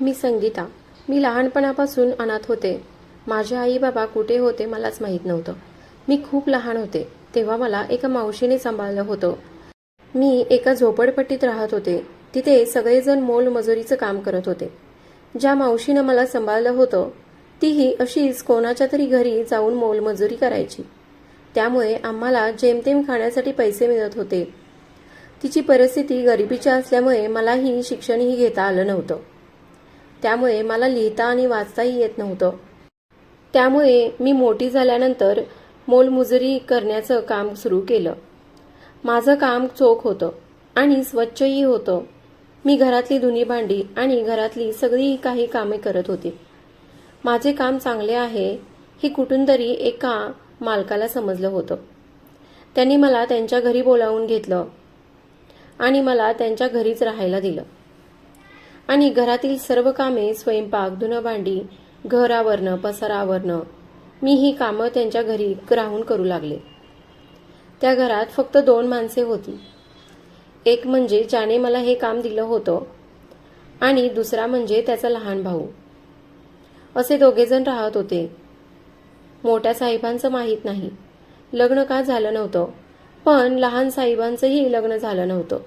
मी संगीता. मी लहानपणापासून अनाथ होते. माझे आई बाबा कुठे होते मलाच माहीत नव्हतं. मी खूप लहान होते तेव्हा मला एका मावशीने सांभाळलं होतं. मी एका झोपडपट्टीत राहत होते. तिथे सगळेजण मोलमजुरीचं काम करत होते. ज्या मावशीनं मला सांभाळलं होतं तीही अशीच कोणाच्या तरी घरी जाऊन मोलमजुरी करायची. त्यामुळे आम्हाला जेमतेम खाण्यासाठी पैसे मिळत होते. तिची परिस्थिती गरिबीची असल्यामुळे मलाही शिक्षणही घेता आलं नव्हतं. त्यामुळे मला लिहिता आणि वाचताही येत नव्हतं. त्यामुळे मी मोठी झाल्यानंतर मोलमुजरी करण्याचं काम सुरू केलं. माझं काम चोख होतं आणि स्वच्छही होतं. मी घरातली धुनी भांडी आणि घरातली सगळी काही कामे करत होते. माझे काम चांगले आहे हे कुठून तरी एका मालकाला समजलं होतं. त्यांनी मला त्यांच्या घरी बोलावून घेतलं आणि मला त्यांच्या घरीच राहायला दिलं. आणि घरातील सर्व कामे स्वयंपाक धुणं भांडी घर आवरणं आवरणं मी ही कामं त्यांच्या घरी राहून करू लागले. त्या घरात फक्त दोन माणसे होती. एक म्हणजे ज्याने मला हे काम दिलं होतं आणि दुसरा म्हणजे त्याचा लहान भाऊ. असे दोघेजण राहत होते. मोठ्या साहेबांचं माहीत नाही. लग्न का झालं नव्हतं? पण लहान साहेबांचंही लग्न झालं नव्हतं.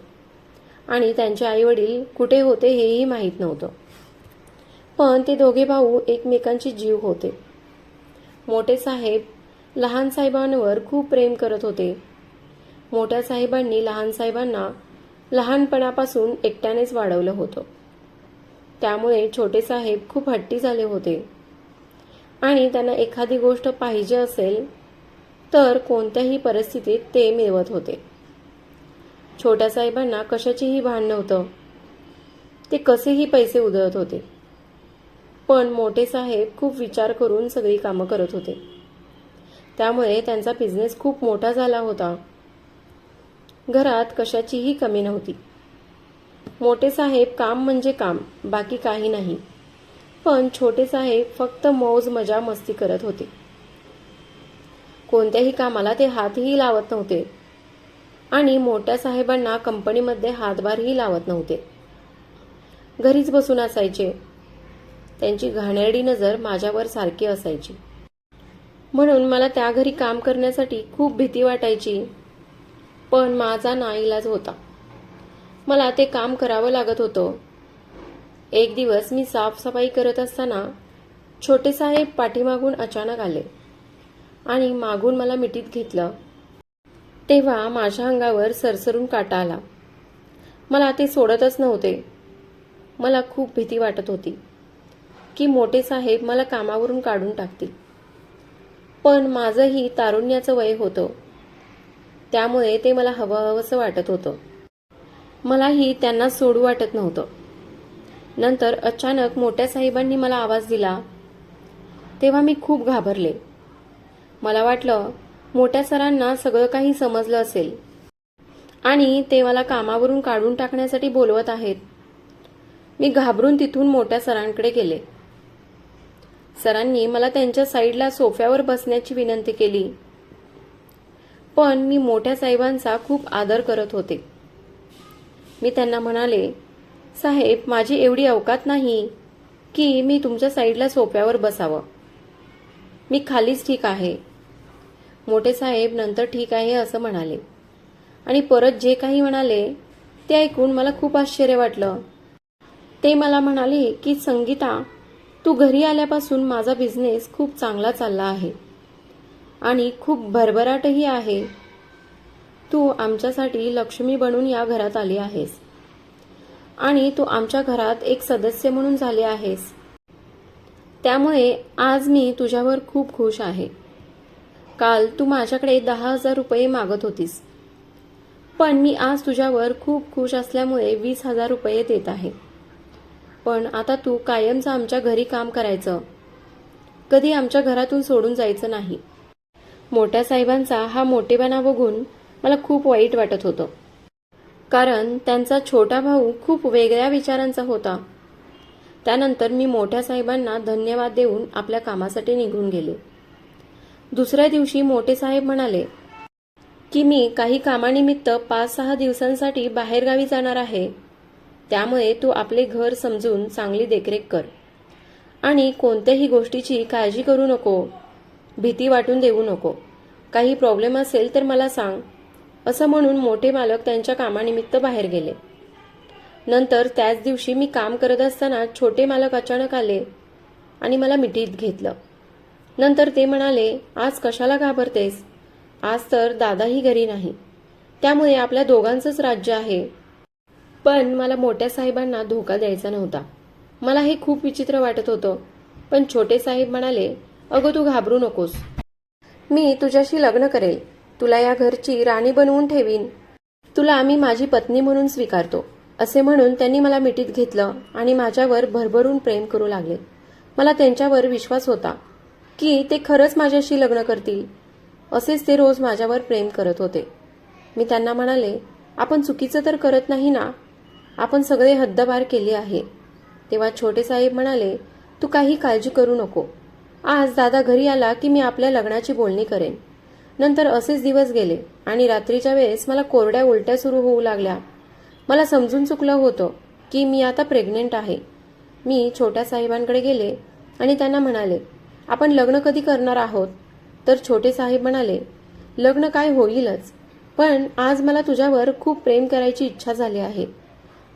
आणि त्यांचे आईवडील कुठे होते हेही माहीत नव्हतं. पण ते दोघे भाऊ एकमेकांचे जीव होते. मोठे साहेब लहान साहेबांवर खूप प्रेम करत होते. मोठ्या साहेबांनी लहान साहेबांना लहानपणापासून एकट्यानेच वाढवलं होतं. त्यामुळे छोटे साहेब खूप हट्टी झाले होते. आणि त्यांना एखादी गोष्ट पाहिजे असेल तर कोणत्याही परिस्थितीत ते मिळवत होते. छोट्या साहेबांना कशाचीही भान नव्हतं. ते कसेही पैसे उधळत होते. पण मोठे साहेब खूप विचार करून सगळी कामं करत होते. त्यामुळे त्यांचा बिझनेस खूप मोठा झाला होता. घरात कशाचीही कमी नव्हती. मोठे साहेब काम म्हणजे काम बाकी काही नाही. पण छोटे साहेब फक्त मौज मजा मस्ती करत होते. कोणत्याही कामाला ते हातही लावत नव्हते. आणि मोठ्या साहेबांना कंपनीमध्ये हातभारही लावत नव्हते. घरीच बसून असायचे. त्यांची घाणेरडी नजर माझ्यावर सारखी असायची. म्हणून मला त्या घरी काम करण्यासाठी खूप भीती वाटायची. पण माझा नाईलाज होता. मला ते काम करावं लागत होतं. एक दिवस मी साफसफाई करत असताना छोटे साहेब पाठीमागून अचानक आले आणि मागून मला मिठीत घेतलं. तेव्हा माझ्या अंगावर सरसरून काटा आला. मला ते सोडतच नव्हते. मला खूप भीती वाटत होती की मोठे साहेब मला कामावरून काढून टाकतील. पण माझंही तारुण्याचं वय होतं. त्यामुळे ते मला हवं हवंसं वाटत होतं. मलाही त्यांना सोडू वाटत नव्हतं. नंतर अचानक मोठ्या साहेबांनी मला आवाज दिला. तेव्हा मी खूप घाबरले. मला वाटलं मोठ्या सरांना सगळं काही समजलं असेल. आणि ते मला कामावरून काढून टाकण्यासाठी बोलवत आहेत. मी घाबरून तिथून मोठ्या सरांकडे गेले. सरांनी मला त्यांच्या साईडला सोफ्यावर बसण्याची विनंती केली. पण मी मोठ्या साहेबांचा खूप आदर करत होते. मी त्यांना म्हणाले साहेब माझी एवढी अवकात नाही की मी तुमच्या साईडला सोफ्यावर बसावं. मी खालीच ठीक आहे. मोठे साहेब नंतर ठीक आहे असं म्हणाले. आणि परत जे काही म्हणाले ते ऐकून मला खूप आश्चर्य वाटलं. ते मला म्हणाले की संगीता तू घरी आल्यापासून माझा बिझनेस खूप चांगला चालला आहे. आणि खूप भरभराटही आहे. तू आमच्यासाठी लक्ष्मी बनून या घरात आली आहेस. आणि तू आमच्या घरात एक सदस्य म्हणून झाले आहेस. त्यामुळे आज मी तुझ्यावर खूप खुश आहे. काल तू माझ्याकडे दहा हजार रुपये मागत होतीस. पण मी आज तुझ्यावर खूप खुश असल्यामुळे वीस हजार रुपये देत आहे. पण आता तू कायमचं आमच्या घरी काम करायचं. कधी आमच्या घरातून सोडून जायचं नाही. मोठ्या साहेबांचा हा मोठेपणा बघून मला खूप वाईट वाटत होतं. कारण त्यांचा छोटा भाऊ खूप वेगळ्या विचारांचा होता. त्यानंतर मी मोठ्या साहेबांना धन्यवाद देऊन आपल्या कामासाठी निघून गेले. दुसऱ्या दिवशी मोठे साहेब म्हणाले की मी काही कामानिमित्त पाच सहा दिवसांसाठी बाहेरगावी जाणार आहे. त्यामुळे तू आपले घर समजून चांगली देखरेख कर. आणि कोणत्याही गोष्टीची काळजी करू नको. भीती वाटून देऊ नको. काही प्रॉब्लेम असेल तर मला सांग. असं म्हणून मोठे मालक त्यांच्या कामानिमित्त बाहेर गेले. नंतर त्याच दिवशी मी काम करत असताना छोटे मालक अचानक आले आणि मला मिठीत घेतलं. नंतर ते म्हणाले आज कशाला घाबरतेस? आज तर दादाही घरी नाही. त्यामुळे आपल्या दोघांचंच राज्य आहे. पण मला मोठ्या साहेबांना धोका द्यायचा नव्हता. मला हे खूप विचित्र वाटत होतं. पण छोटे साहेब म्हणाले अगं तू घाबरू नकोस. मी तुझ्याशी लग्न करेल. तुला या घरची राणी बनवून ठेवीन. तुला मी माझी पत्नी म्हणून स्वीकारतो. असे म्हणून त्यांनी मला मिठीत घेतलं आणि माझ्यावर भरभरून प्रेम करू लागले. मला त्यांच्यावर विश्वास होता. की ते खरंच माझ्याशी लग्न करतील. असेच ते रोज माझ्यावर प्रेम करत होते. मी त्यांना म्हणाले आपण चुकीचं तर करत नाही ना? आपण सगळे हद्दबार केले आहे. तेव्हा छोटे साहेब म्हणाले तू काही काळजी करू नको. आज दादा घरी आला की मी आपल्या लग्नाची बोलणी करेन. नंतर असेच दिवस गेले आणि रात्रीच्या वेळेस मला कोरड्या उलट्या सुरू होऊ लागल्या. मला समजून चुकलं होतं की मी आता प्रेग्नेंट आहे. मी छोट्या साहेबांकडे गेले आणि त्यांना म्हणाले आपण लग्न कधी करणार आहोत? तर छोटे साहेब म्हणाले लग्न काय होईलच. पण आज मला तुझ्यावर खूप प्रेम करायची इच्छा झाली आहे.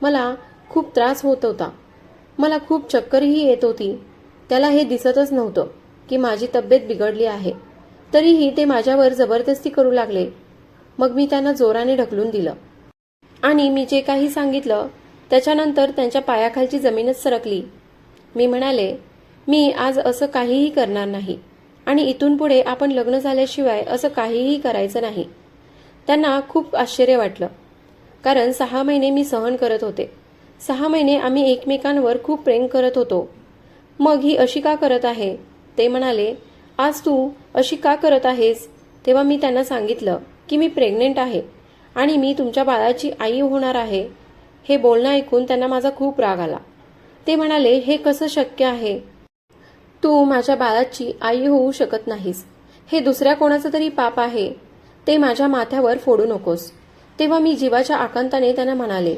मला खूप त्रास होत होता. मला खूप चक्करही येत होती. त्याला हे दिसतच नव्हतं की माझी तब्येत बिघडली आहे. तरीही ते माझ्यावर जबरदस्ती करू लागले. मग मी त्यांना जोराने ढकलून दिलं. आणि मी जे काही सांगितलं त्याच्यानंतर त्यांच्या पायाखालची जमीनच सरकली. मी म्हणाले मी आज असं काहीही करणार नाही. आणि इथून पुढे आपण लग्न झाल्याशिवाय असं काहीही करायचं नाही. त्यांना खूप आश्चर्य वाटलं. कारण सहा महिने मी सहन करत होते. सहा महिने आम्ही एकमेकांवर खूप प्रेम करत होतो. मग ही अशी का करत आहे? ते म्हणाले आज तू अशी का करत आहेस? तेव्हा मी त्यांना सांगितलं की मी प्रेग्नेंट आहे आणि मी तुमच्या बाळाची आई होणार आहे. हे बोलणं ऐकून त्यांना माझा खूप राग आला. ते म्हणाले हे कसं शक्य आहे? तू माझ्या बाळाची आई होऊ शकत नाहीस. हे दुसऱ्या कोणाचं तरी पाप आहे. ते माझ्या माथ्यावर फोडू नकोस. तेव्हा मी जीवाच्या आकांताने त्यांना म्हणाले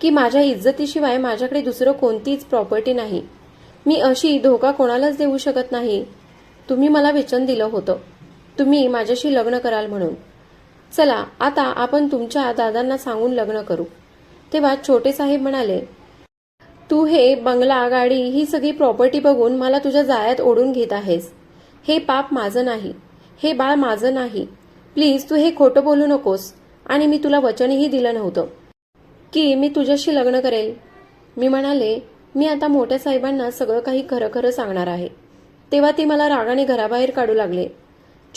की माझ्या इज्जतीशिवाय माझ्याकडे दुसरं कोणतीच प्रॉपर्टी नाही. मी अशी धोका कोणालाच देऊ शकत नाही. तुम्ही मला वचन दिलं होतं. तुम्ही माझ्याशी लग्न कराल म्हणून. चला आता आपण तुमच्या दादांना सांगून लग्न करू. तेव्हा छोटे साहेब म्हणाले तू हे बंगला गाडी ही सगळी प्रॉपर्टी बघून मला तुझ्या जाळ्यात ओढून घेत आहेस. हे पाप माझं नाही. हे बाळ माझं नाही. प्लीज तू हे खोटं बोलू नकोस. आणि मी तुला वचनही दिलं नव्हतं. की मी तुझ्याशी लग्न करेल. मी म्हणाले मी आता मोठ्या साहेबांना सगळं काही खरं खरं सांगणार आहे. तेव्हा ते मला रागाने घराबाहेर काढू लागले.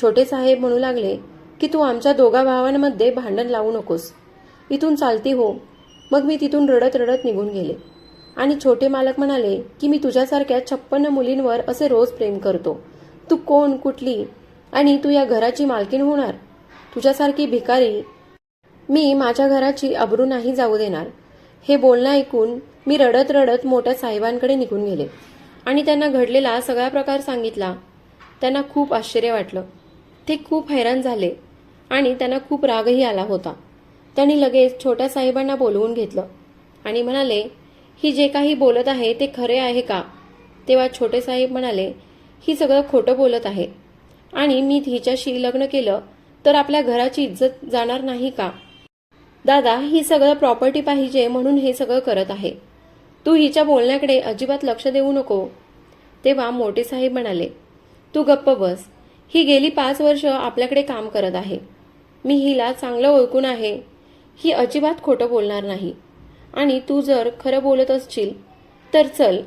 छोटे साहेब म्हणू लागले की तू आमच्या दोघा भावांमध्ये भांडण लावू नकोस. इथून चालती हो. मग मी तिथून रडत रडत निघून गेले. आणि छोटे मालक म्हणाले की मी तुझ्यासारख्या छप्पन्न मुलींवर असे रोज प्रेम करतो. तू कोण कुठली? आणि तू या घराची मालकीण होणार? तुझ्यासारखी भिकारी मी माझ्या घराची अब्रू नाही जाऊ देणार. हे बोलणं ऐकून मी रडत रडत मोठ्या साहेबांकडे निघून गेले. आणि त्यांना घडलेला सगळा प्रकार सांगितला. त्यांना खूप आश्चर्य वाटलं. ते खूप हैराण झाले आणि त्यांना खूप रागही आला होता. त्यांनी लगेच छोट्या साहेबांना बोलवून घेतलं आणि म्हणाले ही जे काही बोलत आहे ते खरे आहे का? तेव्हा छोटे साहेब म्हणाले ही सगळं खोटं बोलत आहे. आणि मी हिच्याशी लग्न केलं तर आपल्या घराची इज्जत जाणार नाही का? दादा ही सगळं प्रॉपर्टी पाहिजे म्हणून हे सगळं करत आहे. तू हिच्या बोलण्याकडे अजिबात लक्ष देऊ नको. तेव्हा मोठे साहेब म्हणाले तू गप्प बस. ही गेली पाच वर्ष आपल्याकडे काम करत आहे. मी हिला चांगलं ओळखून आहे. ही अजिबात खोटं बोलणार नाही. आणि तू जर खरं बोलत असशील तर चल.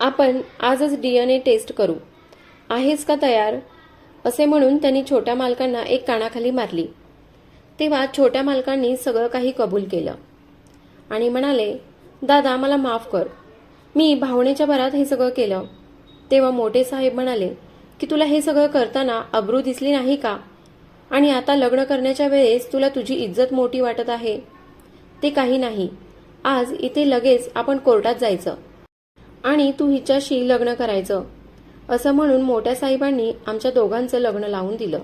आपण आजच डी एन ए टेस्ट करू. आहेस का तयार? असे म्हणून त्यांनी छोट्या मालकांना एक कानाखाली मारली. तेव्हा छोट्या मालकांनी सगळं काही कबूल केलं. आणि म्हणाले दादा मला माफ कर. मी भावनेच्या भरात हे सगळं केलं. तेव्हा मोठे साहेब म्हणाले की तुला हे सगळं करताना अब्रू दिसली नाही का? आणि आता लग्न करण्याच्या वेळेस तुला तुझी इज्जत मोठी वाटत आहे. ते काही नाही. आज इथे लगेच आपण कोर्टात जायचं. आणि तू हिच्याशी लग्न करायचं. असं म्हणून मोठ्या साहेबांनी आमच्या दोघांचं लग्न लावून दिलं.